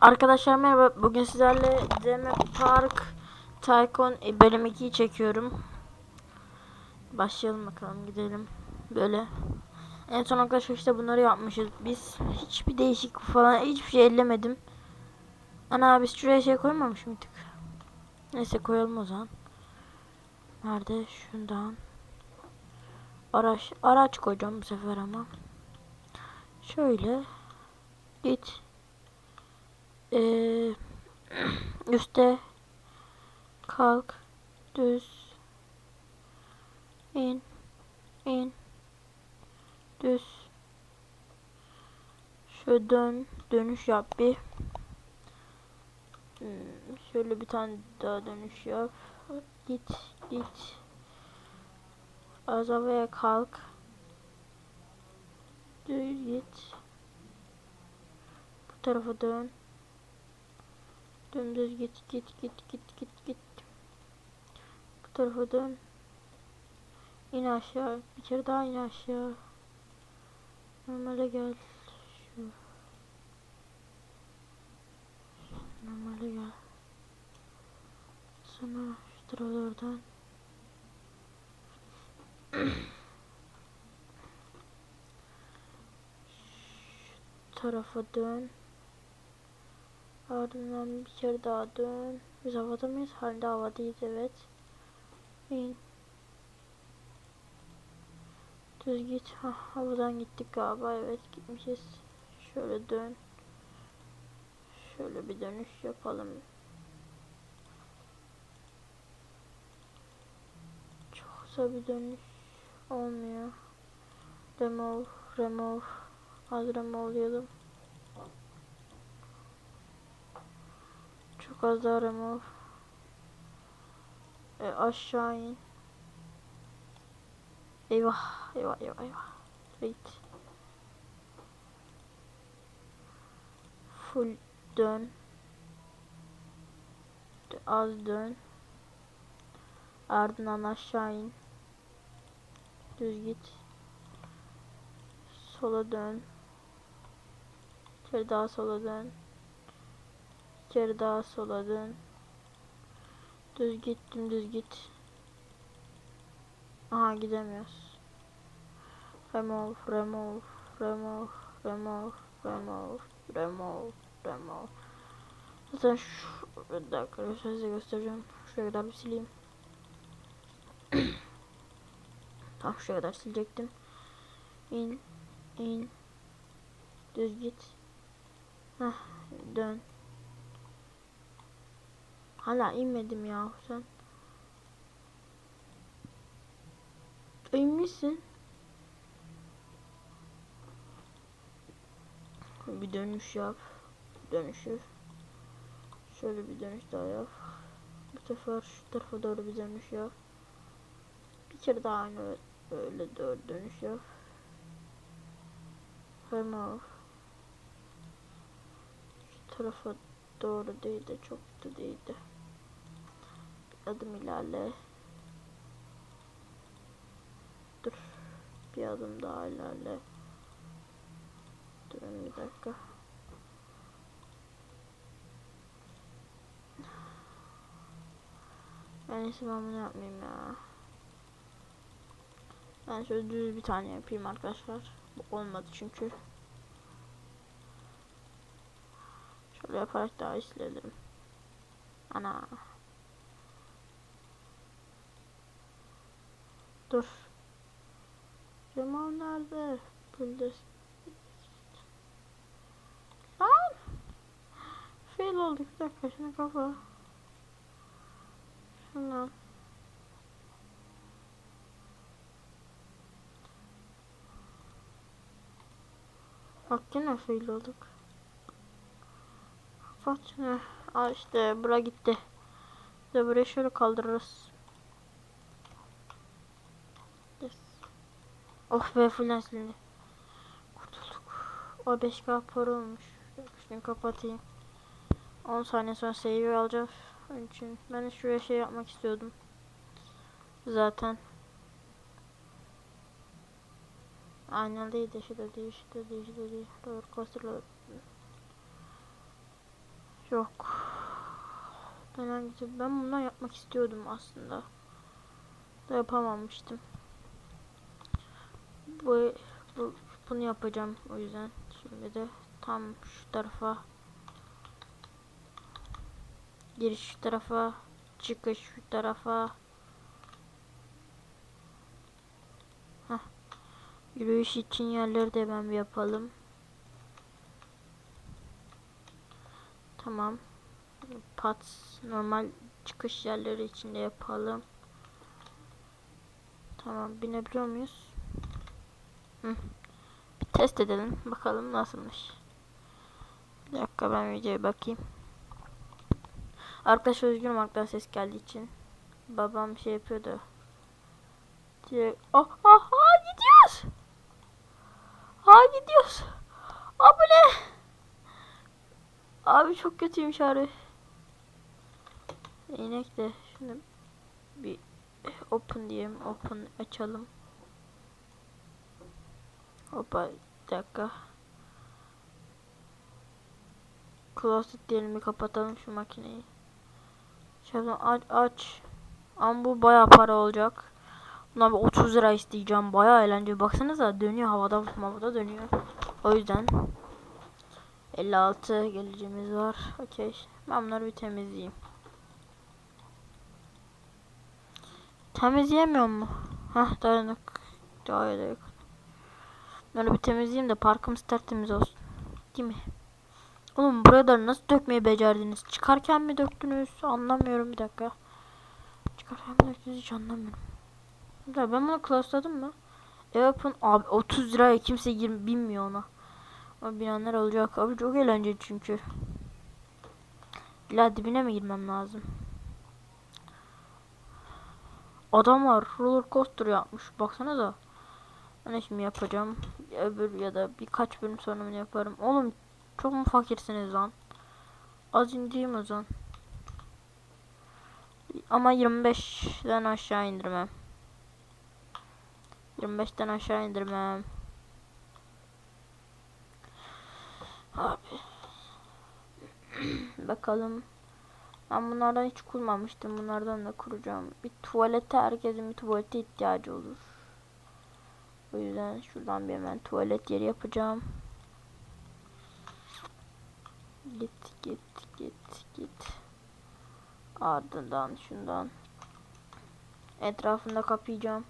Arkadaşlar merhaba. Bugün sizlerle DM Park Tycoon e, bölüm 2'yi çekiyorum. Başlayalım bakalım gidelim. Böyle. En son arkadaşlar işte bunları yapmışız. Biz hiçbir değişik falan hiçbir şey ellemedim. Ana biz şuraya şey koymamış mıydık? Neyse koyalım o zaman. Nerede? Şundan. Araç, araç koyacağım bu sefer ama. Şöyle. Git. Ee, üste kalk düz. İn in düz. Şöyle dön dönüş yap bir. Hmm, şöyle bir tane daha dönüş yap. Git git. Az havaya kalk. Düz git. Bu tarafa dön Dümdüz git git git git git git. Bu tarafa dön. İn aşağı. Bir kere daha in aşağı. Normale gel. Şu. Normale gel. Sonra şu tarafalardan. Şu tarafa dön. Ardından bir kere daha dön. Biz havada mıyız? Halde havadayız evet. İn. Düz git. Ha, havadan gittik galiba. Evet gitmişiz. Şöyle dön. Şöyle bir dönüş yapalım. Çok kısa bir dönüş olmuyor. Remove, remove. Az remove'layalım. Çok az daha remove. E, aşağı in. Eyvah, eyvah, eyvah, eyvah. Wait. Full dön. Az dön. Ardından aşağı in. Düz git. Sola dön. Bir daha sola dön. Kere daha sola dön. Düz git, dümdüz git. Aha gidemiyoruz. Remove, remove, remove, remove, remove, remove, remove. Zaten şu bir dakika size göstereceğim. Şuraya kadar bir sileyim. Tam şuraya kadar silecektim. İn, in, düz git. Heh, dön. Hala inmedim ya sen. İnmişsin. Bir dönüş yap. Dönüşür. Şöyle bir dönüş daha yap. Bu sefer şu tarafa doğru bir dönüş yap. Bir kere daha aynı öyle doğru dönüş yap. Remove. Şu tarafa doğru değil de çok da değil de. Adım ilerle. Dur. Bir adım daha ilerle. Durun bir dakika. Ben iyisi ben bunu yapmayayım ya. Ben şöyle düz bir tane yapayım arkadaşlar. Bu olmadı çünkü. Şöyle yaparak daha işledim. Ana. Dur. Cemal nerede? Bulduz. Lan. Fail olduk. Bir dakika şuna kafa. Şundan. Bak yine fail olduk. Kapat şunu. Aa işte bura gitti. De şöyle kaldırırız. Oh be fullen silindi. Kurtulduk. O 5k para olmuş. Şunu kapatayım. 10 saniye sonra save alacağız. Onun için ben de şuraya şey yapmak istiyordum. Zaten. Aynen değil de şurada değil, şurada değil, şurada değil. Roller coaster'la Yok. Ben hangisi? Ben bundan yapmak istiyordum aslında. Da yapamamıştım. Bu, bu bunu yapacağım o yüzden. Şimdi de tam şu tarafa giriş şu tarafa çıkış şu tarafa Heh. Yürüyüş için yerleri de ben bir yapalım. Tamam. Pat normal çıkış yerleri için de yapalım. Tamam binebiliyor muyuz? Bir test edelim. Bakalım nasılmış. Bir dakika ben videoya bakayım. Arkadaş özgürüm arkadan ses geldiği için. Babam şey yapıyordu. Direkt... Ah, ah, ah gidiyoruz. Ah gidiyoruz. Abi ne? Abi çok kötüymüş abi. İnek de şunu bir open diyeyim. Open açalım. Hoppa bir dakika. Closet diyelim kapatalım şu makineyi. Şöyle aç aç. Ama bu baya para olacak. Buna bir 30 lira isteyeceğim. Baya eğlenceli. Baksanıza dönüyor havada havada dönüyor. O yüzden 56 geleceğimiz var. Okey. Ben bunları bir temizleyeyim. Temizleyemiyor mu? Hah dayanık. Daha da yok. Bunları bir temizleyeyim de parkımız tertemiz olsun. Değil mi? Oğlum buraları nasıl dökmeyi becerdiniz? Çıkarken mi döktünüz? Anlamıyorum bir dakika. Çıkarken mi döktünüz hiç anlamıyorum. Ya ben bunu klasladım mı? Open abi 30 liraya kimse gir bilmiyor ona. Ama bilenler olacak. Abi çok eğlenceli çünkü. İlla dibine mi girmem lazım? Adam var roller coaster yapmış. Baksana da. Ben şimdi yapacağım. Öbür ya da birkaç bölüm sonra bunu yaparım. Oğlum çok mu fakirsiniz lan? Az indireyim o zaman. Ama 25'den aşağı indirmem. 25'ten aşağı indirmem. Abi. Bakalım. Ben bunlardan hiç kurmamıştım. Bunlardan da kuracağım. Bir tuvalete herkesin bir tuvalete ihtiyacı olur. O yüzden şuradan bir hemen tuvalet yeri yapacağım. Git git git git. Ardından şundan etrafında kapayacağım.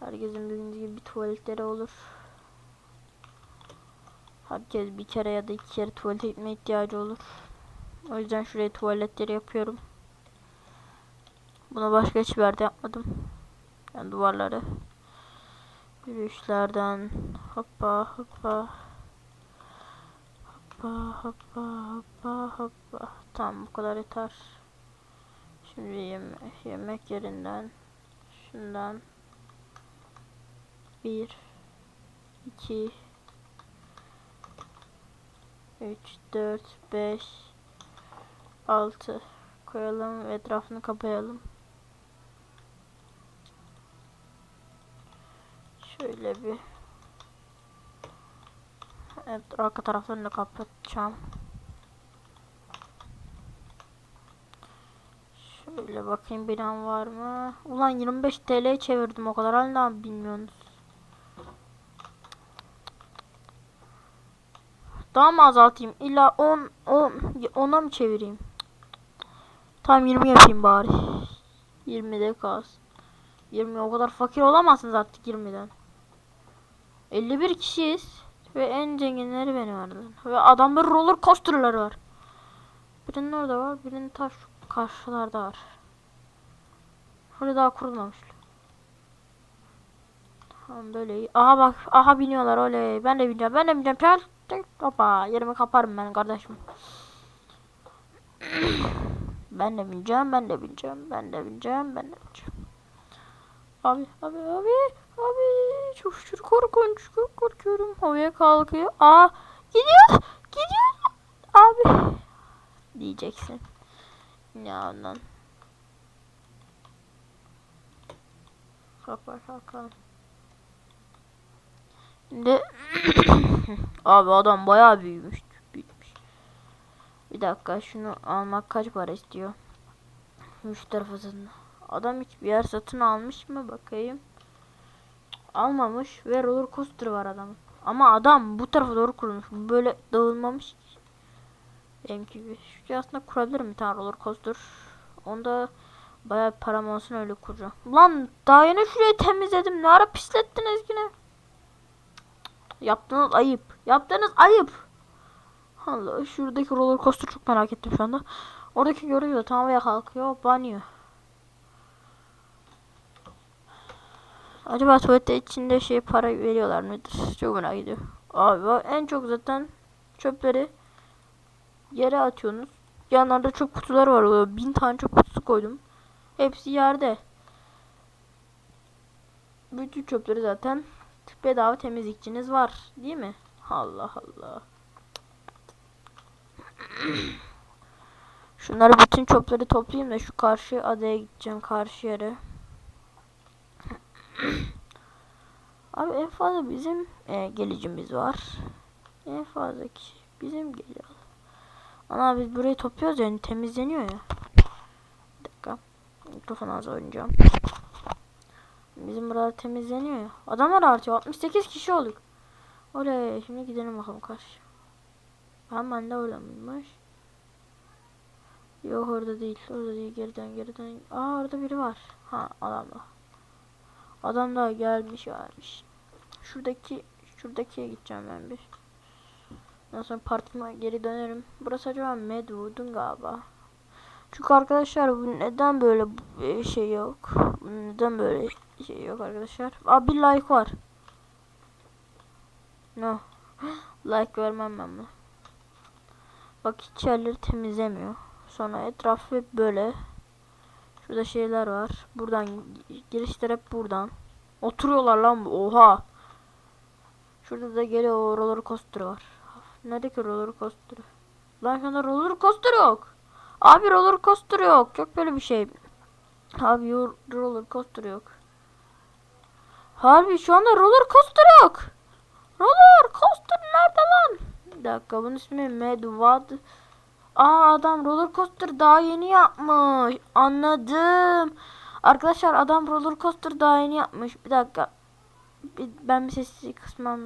Herkesin bildiğiniz gibi bir tuvaletleri olur. Herkes bir kere ya da iki kere tuvalete gitmeye ihtiyacı olur. O yüzden şuraya tuvaletleri yapıyorum. Buna başka hiçbir yerde yapmadım. Yani duvarları. Yürüyüşlerden hoppa hoppa hoppa hoppa hoppa hoppa. Tamam bu kadar yeter. Şimdi yeme yemek yerinden şundan bir iki üç dört beş altı koyalım ve etrafını kapayalım. Şöyle bir Evet arka taraflarını da kapatacağım. Şöyle bakayım bilen var mı? Ulan 25 TL çevirdim o kadar hala bilmiyorsunuz. Daha mı azaltayım? İlla 10 10 10'a mı çevireyim? Tamam 20 yapayım bari. 20'de kalsın. 20 o kadar fakir olamazsınız artık 20'den. 51 kişiyiz. Ve en zenginleri benim aradım. Ve adamda roller coaster'ları var. Birinin orada var. Birinin taş karşılarda var. Şurada daha kurulmamış. Tamam böyle iyi. Aha bak. Aha biniyorlar oley. Ben de bineceğim. Ben de bineceğim. Çal. Hoppa. Yerimi kaparım ben kardeşim. ben de bineceğim. Ben de bineceğim. Ben de bineceğim. Ben de bineceğim. Abi abi abi. Abi çok şükür korkunç. Çok korkuyorum. Havaya kalkıyor. Aa gidiyor. Gidiyor. Abi. Diyeceksin. Ya ondan. Kapar kalkalım. Şimdi abi adam bayağı büyümüş. Büyümüş. Bir dakika şunu almak kaç para istiyor? Tarafa satın. Adam hiçbir yer satın almış mı bakayım. Almamış ve roller coaster var adamın. Ama adam bu tarafa doğru kurulmuş. Bu Böyle dağılmamış ki. Benimki gibi. Şu aslında kurabilirim bir tane roller coaster. Onda bayağı param olsun öyle kuracağım. Lan daha yeni şurayı temizledim. Ne ara pislettiniz yine? Yaptığınız ayıp. Yaptığınız ayıp. Allah şuradaki roller coaster çok merak ettim şu anda. Oradaki görüyor tam havaya kalkıyor banyo. Acaba tuvalette içinde şey para veriyorlar mıdır? Çok merak ediyorum. Abi en çok zaten çöpleri yere atıyorsunuz. Yanlarda çöp kutuları var. Bin tane çöp kutusu koydum. Hepsi yerde. Bütün çöpleri zaten bedava temizlikçiniz var. Değil mi? Allah Allah. Şunları bütün çöpleri toplayayım da şu karşı adaya gideceğim. Karşı yere. Abi en fazla bizim e, gelicimiz var. En fazla kişi bizim geliyor. Ana biz burayı topluyoruz yani temizleniyor ya. Bir dakika. Mikrofon az oynayacağım. Bizim buralar temizleniyor ya. Adamlar artıyor. 68 kişi olduk. Oley şimdi gidelim bakalım karşı. Hemen de öyle miymiş? Yok orada değil. Orada değil. Geriden geriden. Aa orada biri var. Ha adamla. Adam da gelmiş gelmiş. Şuradaki şuradakiye gideceğim ben bir. Ondan sonra partime geri dönerim. Burası acaba Medwood'un galiba. Çünkü arkadaşlar bu neden böyle bir şey yok? Neden böyle şey yok arkadaşlar? Aa bir like var. No. like vermem ben buna. Bak hiç yerleri temizlemiyor. Sonra etrafı böyle. Şurada şeyler var. Buradan girişler hep buradan. Oturuyorlar lan bu. Oha. Şurada da o roller coaster var. Nerede ki roller coaster? Lan şu anda roller coaster yok. Abi roller coaster yok. Yok böyle bir şey. Abi roller coaster yok. Harbi şu anda roller coaster yok. Roller coaster nerede lan? Bir dakika bunun ismi Medwad. Aa adam roller coaster daha yeni yapmış. Anladım. Arkadaşlar adam roller coaster daha yeni yapmış. Bir dakika. Bir- ben bir sesi kısmam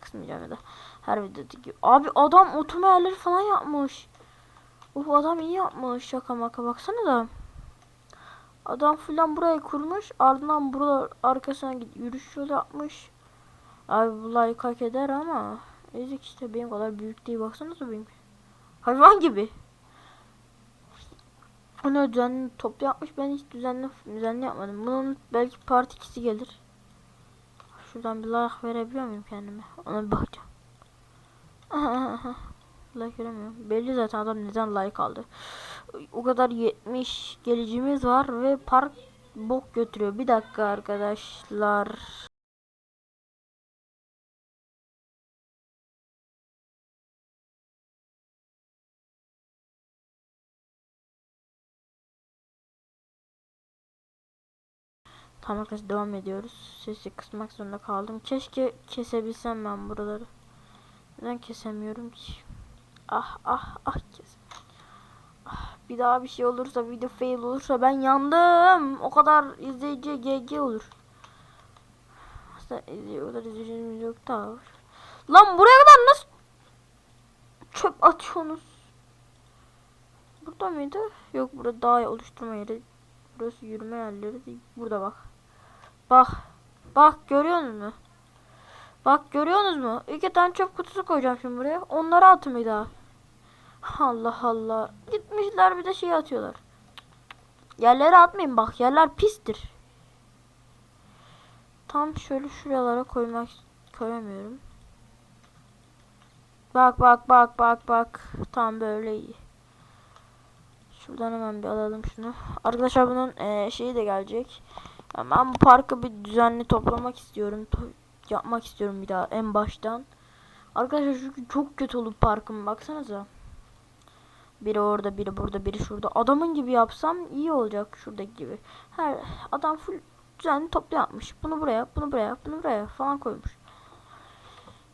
kısmayacağım ya da her videodaki gibi. Abi adam oturma yerleri falan yapmış. Uf adam iyi yapmış şaka maka baksana da. Adam filan burayı kurmuş ardından burada arkasına git yürüyüş yolu yapmış. Abi bu like hak eder ama ezik işte benim kadar büyük değil baksanıza benim. Hayvan gibi. Onu düzenli top yapmış ben hiç düzenli düzenli yapmadım. Bunun belki part 2'si gelir. Şuradan bir like verebiliyor muyum kendime? Ona bir bakacağım. like veremiyorum. Belli zaten adam neden like aldı. O kadar 70 gelicimiz var ve park bok götürüyor. Bir dakika arkadaşlar. Arkadaşlar devam ediyoruz. Sesi kısmak zorunda kaldım. Keşke kesebilsem ben buraları. Neden kesemiyorum ki? Ah ah ah kes. Ah, bir daha bir şey olursa video fail olursa ben yandım. O kadar izleyici GG olur. Aslında o kadar izleyicimiz yok da. Lan buraya kadar nasıl çöp atıyorsunuz? Burada mıydı? Yok burada daha oluşturma yeri. Burası yürüme yerleri değil. Burada bak. Bak. Bak görüyorsunuz mu? Bak görüyorsunuz mu? İki tane çöp kutusu koyacağım şimdi buraya. Onları atın bir daha. Allah Allah. Gitmişler bir de şey atıyorlar. Yerlere atmayın bak. Yerler pistir. Tam şöyle şuralara koymak koyamıyorum. Bak bak bak bak bak. Tam böyle iyi. Şuradan hemen bir alalım şunu. Arkadaşlar bunun eee, şeyi de gelecek. Ya ben bu parkı bir düzenli toplamak istiyorum. To- yapmak istiyorum bir daha en baştan. Arkadaşlar çünkü çok kötü olup parkım baksanıza. Biri orada, biri burada, biri şurada. Adamın gibi yapsam iyi olacak şuradaki gibi. Her adam full düzenli toplu yapmış. Bunu buraya, bunu buraya, bunu buraya falan koymuş.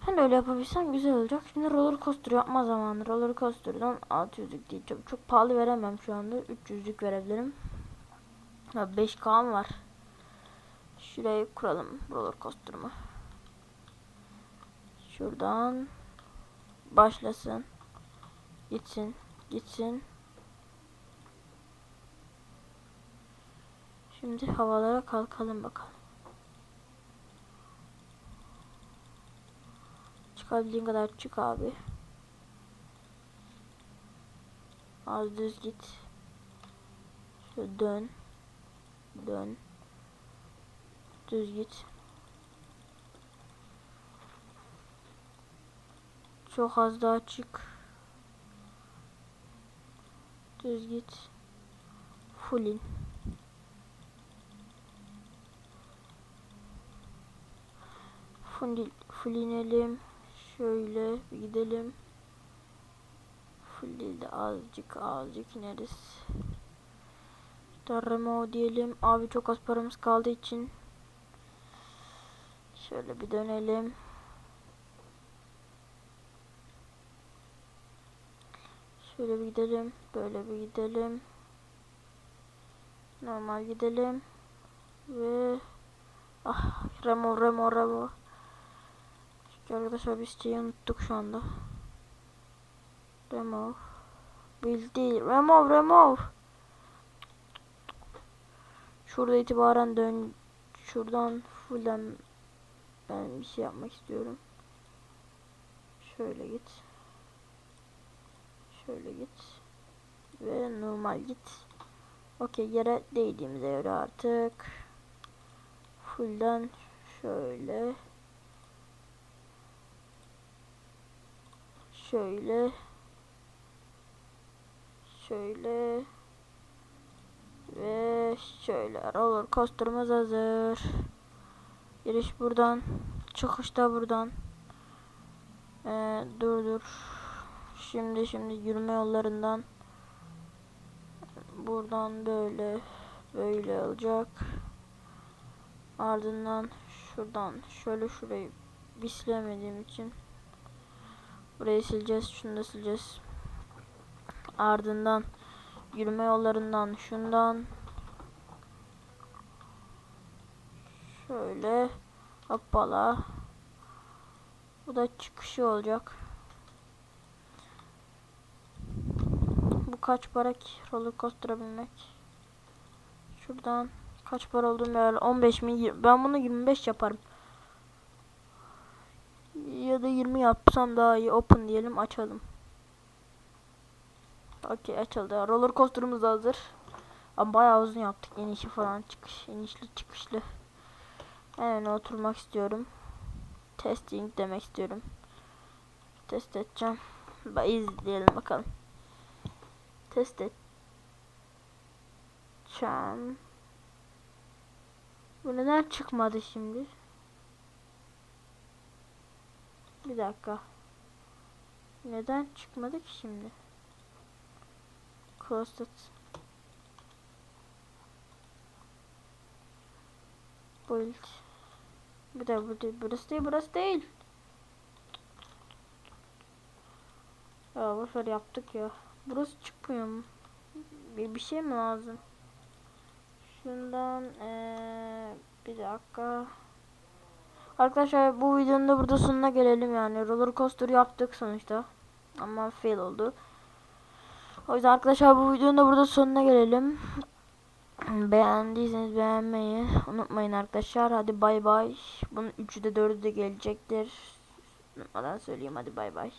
De öyle yapabilsem güzel olacak. Şimdi roller coaster yapma zamanı. Roller coaster'dan 600'lük diyeceğim. Çok pahalı veremem şu anda. 300'lük verebilirim. Ha 5K'm var. Şurayı kuralım roller coaster'ımı. Şuradan başlasın. Gitsin. Gitsin. Şimdi havalara kalkalım bakalım. Çıkabildiğin kadar çık abi. Az düz git. Şöyle dön. Dön. Düz git. Çok az daha çık. Düz git. Full in. Full, inelim. Şöyle gidelim. Full değil de azıcık azıcık ineriz. Darremo diyelim. Abi çok az paramız kaldığı için. Şöyle bir dönelim. Şöyle bir gidelim. Böyle bir gidelim. Normal gidelim. Ve ah remo remo remo. Çünkü arkadaşlar biz şeyi unuttuk şu anda. Remove. Bil değil. Remove remove. Şurada itibaren dön. Şuradan fullden ben bir şey yapmak istiyorum. Şöyle git. Şöyle git. Ve normal git. Okey yere değdiğimize göre artık fullden şöyle şöyle şöyle ve şöyle roller coaster'ımız hazır. Giriş buradan, çıkış da buradan. Ee, dur dur. Şimdi şimdi yürüme yollarından buradan böyle böyle olacak. Ardından şuradan şöyle şurayı bislemediğim için burayı sileceğiz. Şunu da sileceğiz. Ardından yürüme yollarından şundan şöyle hoppala bu da çıkışı olacak. Bu kaç para ki roller coaster'a binmek? Şuradan kaç para olduğunu ver. 15 mi? Ben bunu 25 yaparım. Ya da 20 yapsam daha iyi. Open diyelim açalım. Okey açıldı. Roller coaster'ımız hazır. Ama bayağı uzun yaptık. İnişi falan çıkış. inişli çıkışlı. En öne oturmak istiyorum. Testing demek istiyorum. Test edeceğim. Ba izleyelim bakalım. Test edeceğim. Bu neden çıkmadı şimdi? Bir dakika. Neden çıkmadı ki şimdi? Closed. Build. Bir de. Burası değil. Burası değil. Ya boşver yaptık ya. Burası çıkmıyor mu? Bir, bir şey mi lazım? Şundan ee, bir dakika. Arkadaşlar bu videonun da burada sonuna gelelim yani. Roller coaster yaptık sonuçta. Ama fail oldu. O yüzden arkadaşlar bu videonun da burada sonuna gelelim. Beğendiyseniz beğenmeyi unutmayın arkadaşlar. Hadi bay bay. Bunun 3'ü de 4'ü de gelecektir. Unutmadan söyleyeyim hadi bay bay.